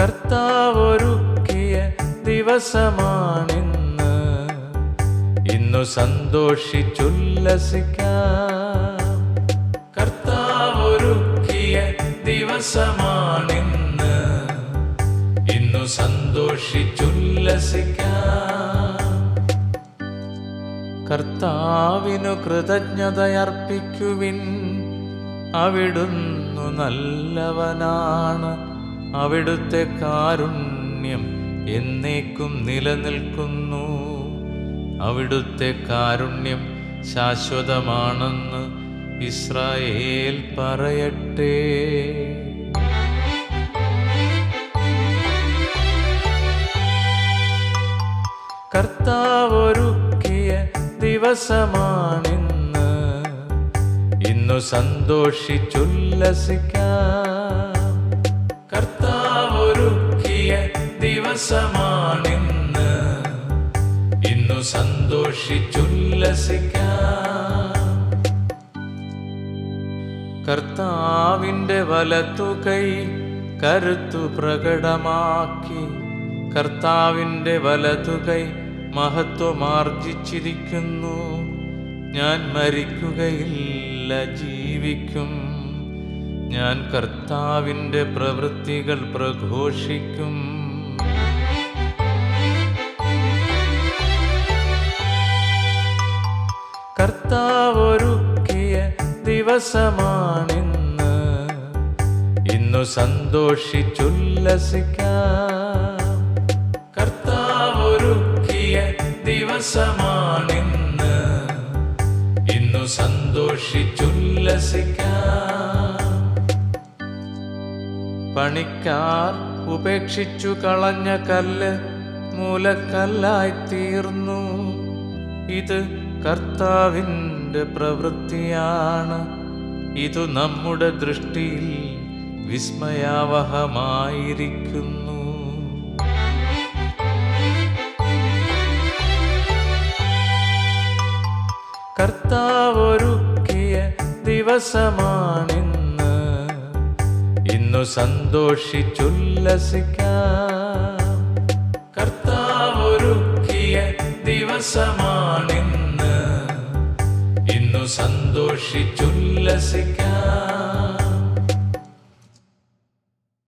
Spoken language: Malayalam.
കർത്താവൊരുക്കിയ ദിവസമാണിന്ന്. ഇന്നു സന്തോഷിച്ചുല്ലസിക്കാം. കർത്താവൊരുക്കിയ ദിവസമാണിന്ന്. ഇന്നു സന്തോഷിച്ചുല്ലസിക്കാം. കർത്താവിനു കൃതജ്ഞതയർപ്പിക്കുവിൻ. അവിടുന്നു നല്ലവനാണ് അവിടുത്തെ കാരുണ്യം എന്നേക്കും നിലനിൽക്കുന്നു. അവിടുത്തെ കാരുണ്യം ശാശ്വതമാണെന്ന് ഇസ്രായേൽ പറയട്ടെ. കർത്താവൊരുക്കിയ ദിവസമാണിന്ന്. ഇന്നു സന്തോഷിച്ചുല്ലസിക്കാം ഇന്നു സന്തോഷിച്ചുല്ലസിക്കാം. കർത്താവിന്റെ വലത്തുകൈ കരുത്തു പ്രകടമാക്കി. കർത്താവിന്റെ വലതുകൈ മഹത്വമാർജിച്ചിരിക്കുന്നു. ഞാൻ മരിക്കുകയില്ല ജീവിക്കും. ഞാൻ കർത്താവിന്റെ പ്രവൃത്തികൾ പ്രഘോഷിക്കും. കർത്താവൊരുക്കിയ ദിവസമാണിന്ന്. ഇന്നു സന്തോഷിച്ചുല്ലസിക്കാം. കർത്താവൊരുക്കിയ ദിവസമാണിന്ന്. ഇന്നു സന്തോഷിച്ചുല്ലസിക്കാം. പണിക്കാർ ഉപേക്ഷിച്ചു കളഞ്ഞ കല്ല് മൂലക്കല്ലായി തീർന്നു. ഇത് കർത്താവിന്റെ പ്രവൃത്തിയാണ്. ഇതു നമ്മുടെ ദൃഷ്ടിയിൽ വിസ്മയാവഹമായിരിക്കുന്നു. കർത്താവൊരുക്കിയ ദിവസമാണിന്ന്. ഇന്നു സന്തോഷിച്ചുല്ലസിക്കാം. കർത്താവൊരുക്കിയ ദിവസമാണ് la secada.